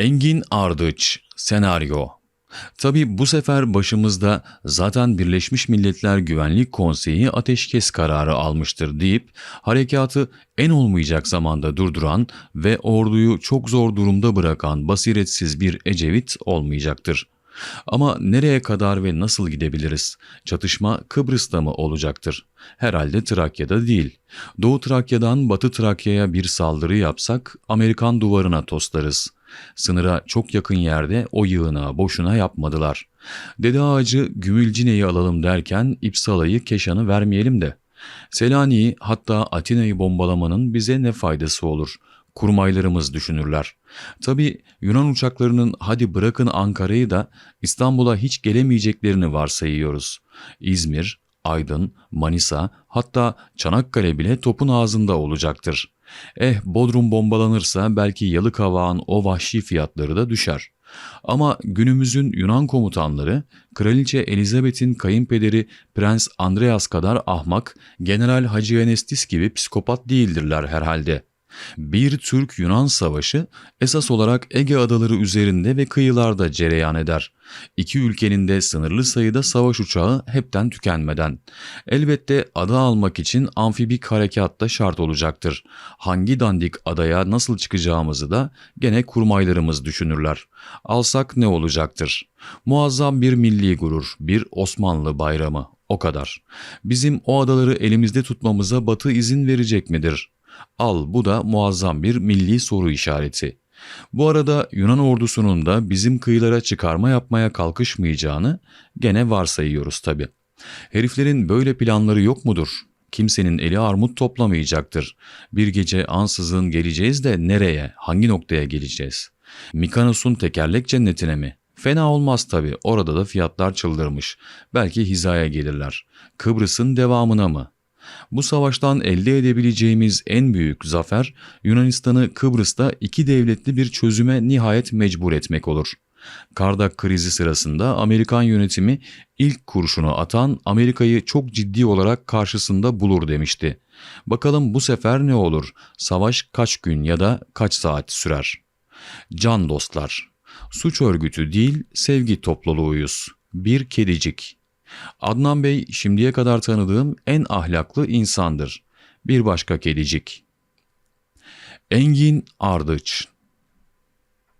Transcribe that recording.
Engin Ardıç Senaryo Tabi bu sefer başımızda zaten Birleşmiş Milletler Güvenlik Konseyi ateşkes kararı almıştır deyip harekatı en olmayacak zamanda durduran ve orduyu çok zor durumda bırakan basiretsiz bir Ecevit olmayacaktır. Ama nereye kadar ve nasıl gidebiliriz? Çatışma Kıbrıs'ta mı olacaktır? Herhalde Trakya'da değil. Doğu Trakya'dan Batı Trakya'ya bir saldırı yapsak Amerikan duvarına toslarız. Sınıra çok yakın yerde o yığına boşuna yapmadılar. Dede ağacı Gümülcine'yi alalım derken İpsala'yı Keşan'ı vermeyelim de. Selanik'i hatta Atina'yı bombalamanın bize ne faydası olur? Kurmaylarımız düşünürler. Tabi Yunan uçaklarının hadi bırakın Ankara'yı da İstanbul'a hiç gelemeyeceklerini varsayıyoruz. İzmir, Aydın, Manisa hatta Çanakkale bile topun ağzında olacaktır. Eh Bodrum bombalanırsa belki Yalıkavak'ın o vahşi fiyatları da düşer. Ama günümüzün Yunan komutanları Kraliçe Elizabeth'in kayınpederi Prens Andreas kadar ahmak, General Hacı Enestis gibi psikopat değildirler herhalde. Bir Türk-Yunan savaşı esas olarak Ege adaları üzerinde ve kıyılarda cereyan eder. İki ülkenin de sınırlı sayıda savaş uçağı hepten tükenmeden. Elbette ada almak için amfibik harekat da şart olacaktır. Hangi dandik adaya nasıl çıkacağımızı da gene kurmaylarımız düşünürler. Alsak ne olacaktır? Muazzam bir milli gurur, bir Osmanlı bayramı. O kadar. Bizim o adaları elimizde tutmamıza Batı izin verecek midir? Al bu da muazzam bir milli soru işareti. Bu arada Yunan ordusunun da bizim kıyılara çıkarma yapmaya kalkışmayacağını gene varsayıyoruz tabi. Heriflerin böyle planları yok mudur? Kimsenin eli armut toplamayacaktır. Bir gece ansızın geleceğiz de nereye, hangi noktaya geleceğiz? Mikanos'un tekerlek cennetine mi? Fena olmaz tabi, orada da fiyatlar çıldırmış. Belki hizaya gelirler. Kıbrıs'ın devamına mı? Bu savaştan elde edebileceğimiz en büyük zafer Yunanistan'ı Kıbrıs'ta iki devletli bir çözüme nihayet mecbur etmek olur. Kardak krizi sırasında Amerikan yönetimi ilk kurşunu atan Amerika'yı çok ciddi olarak karşısında bulur demişti. Bakalım bu sefer ne olur? Savaş kaç gün ya da kaç saat sürer? Can dostlar, suç örgütü değil sevgi topluluğuyuz. Bir kedicik. Adnan Bey şimdiye kadar tanıdığım en ahlaklı insandır. Bir başka kedicik. Engin Ardıç